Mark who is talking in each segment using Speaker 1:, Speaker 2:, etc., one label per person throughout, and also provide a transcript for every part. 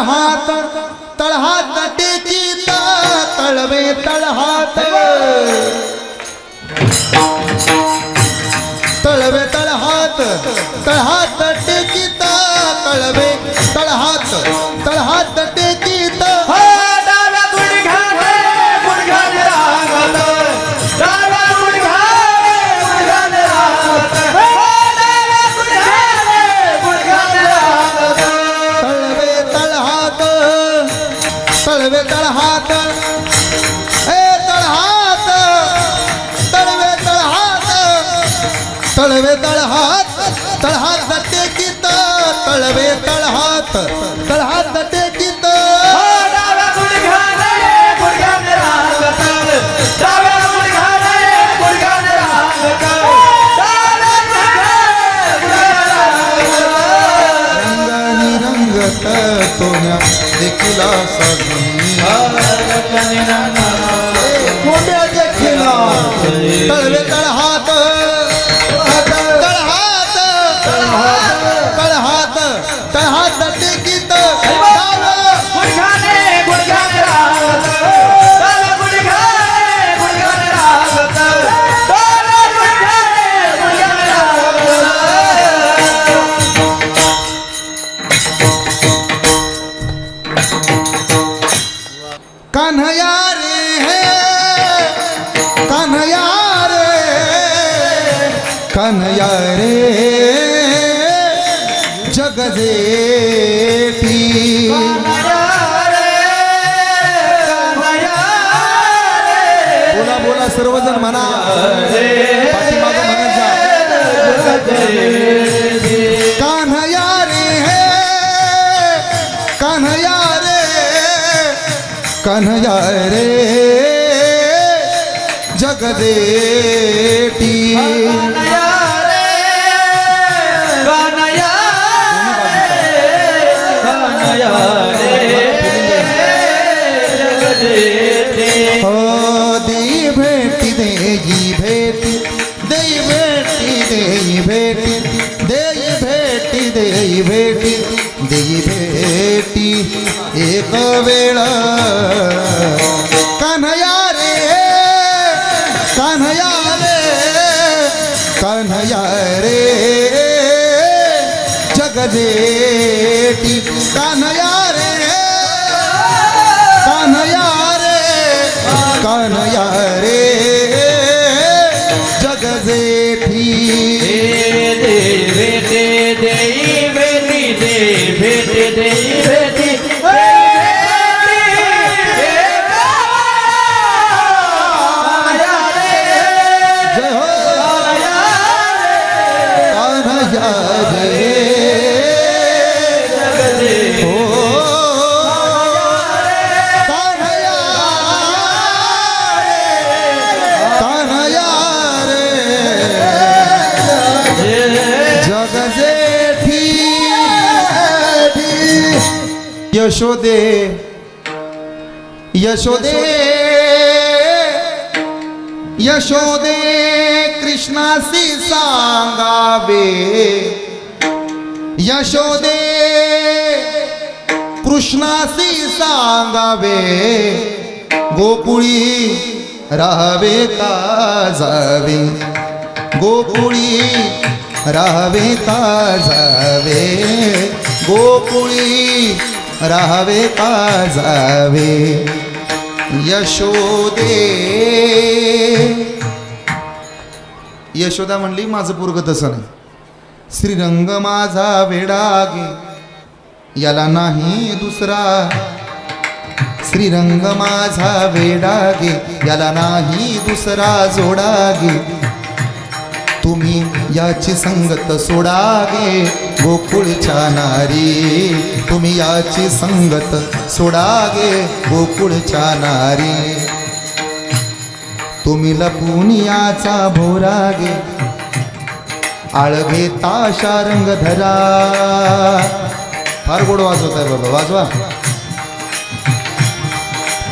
Speaker 1: तळहात तळहात टेकी तळवे तळहात. तळवे तळहात तळहात टेकी तळवे तळवे तळहात तळहात टेकीत तळवे तळहात तळहात
Speaker 2: डाव्या गुडघ्याने गुडघ्याने रागत डाव्या गुडघ्याने
Speaker 1: कान्हया रे जगजेटी बोला बोला सर्वजण म्हणा। पाठीमागं म्हणत जा. कान्हया रे हे कान्हया रे कान्हया रे जगदेटी भेटी देई भेटी देई भेटी देई भेटी देई भेटी देई भेटी देई भेटी एक वेळ. कान्हया रे कान्हया रे कन्हया रे जगदेटी कन्हया रे कान्हया रे कान्हया रे यशोदे यशोदे यशोदे कृष्णासी सांगावे। यशोदे कृष्णासी सांगावे। गोकुळी राहावे का जावे। गोकुळी राहावे का जावे। गोकुळी राहावे का जावे यशोदे. यशोदा म्हणली माझं पोरग तसं नाही. श्रीरंग माझा वेडागे याला नाही दुसरा. श्रीरंग माझा वेडागे याला नाही दुसरा जोडागे. तुम्ही याची संगत सोडागे गोकुळच्या नारी तुम्ही याची संगत सोडागे गोकुळच्या नारी तुम्ही लपून याचा भोरागे आळघे ताशा रंग धरा. फार गोड वाजवत आहे बाबा वाजवा.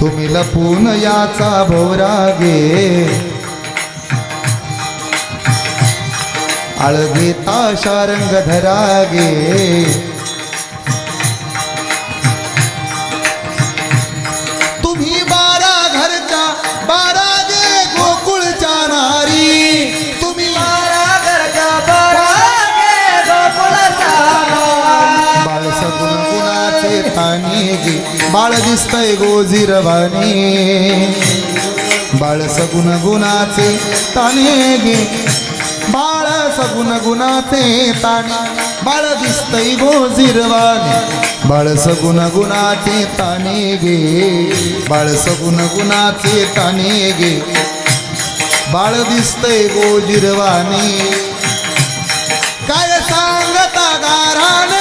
Speaker 1: तुम्ही लपून याचा भोरागे आळवेता शारंग धरागे तुम्ही बारा घरचा बारा जे गोकुळच्या नारी तुम्ही बारा घरच्या बारा जे बाळ सगुण गुणाचे तानी गे बाळ दिसतय गोजीरवानी बाळ सगुण गुणाचे ताने गे बाळ सगुण गुणाचे ताण बाळ दिसतय गोजीरवाणी बाळ सगुण गुणाचे ताने गे बाळ सगुण गुणाचे ताने गे. बाळ दिसतय गोजीरवाणी काय सांगता गाराने?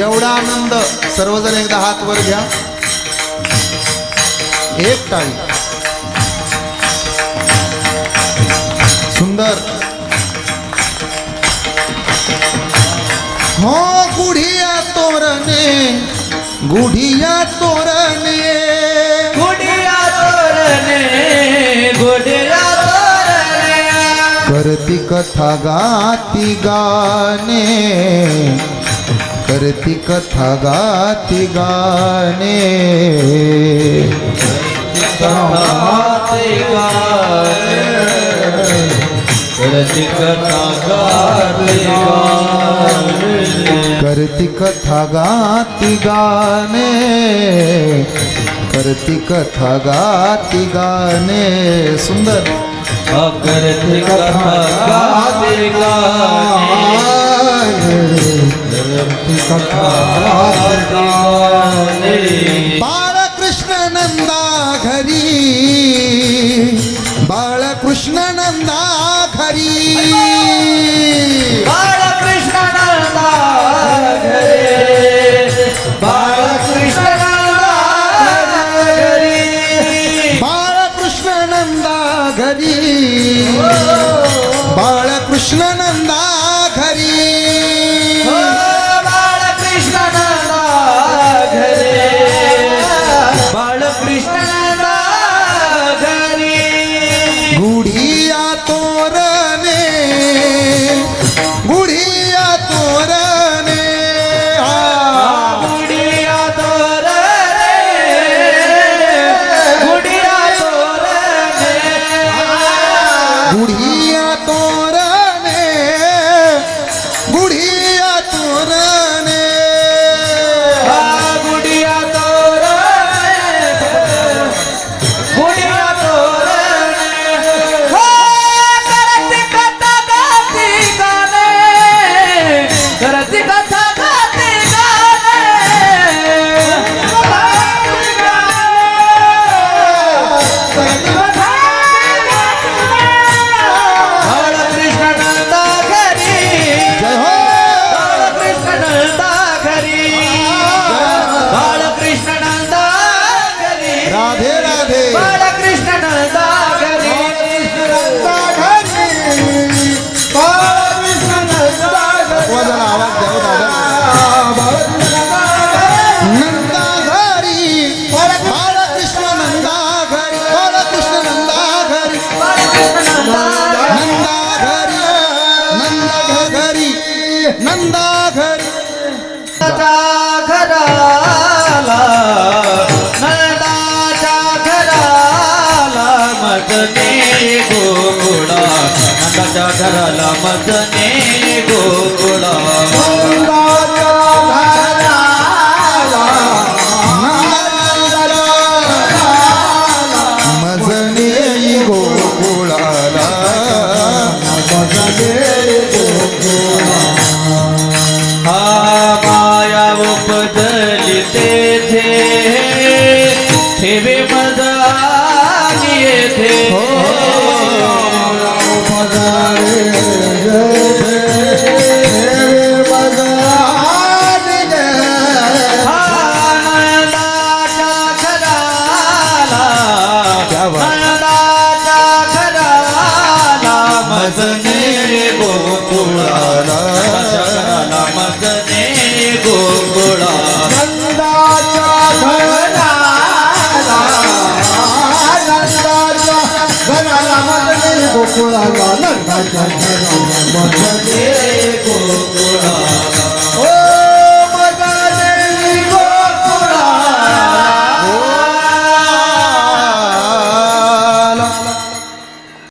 Speaker 1: एवढा आनंद सर्वजण एकदा हात वर घ्या. एक टाळी. सुंदर. हो गुढिया तोरणे गुढिया तोरणे. करती कथा गाती गाणे. करती कथा गाती गाणे. करती कथा गाती गाणे. करती कथा गाती गाणे. सुंदर
Speaker 2: करते कथा गाते
Speaker 1: करती कथा
Speaker 2: गाने
Speaker 1: बाळकृष्ण नंदा घरी बाळकृष्ण नंदा घरी
Speaker 2: बाळकृष्ण नंदा बाळकृष्ण घरी
Speaker 1: बाळकृष्ण नंदा घरी बाळकृष्ण नंदा घरी
Speaker 2: मदने गोकुळा नंदाच्या घराला मदने गोकुळा কোকুড়া গলার
Speaker 3: বাজা ধরে মজা রে
Speaker 2: কোকুড়া।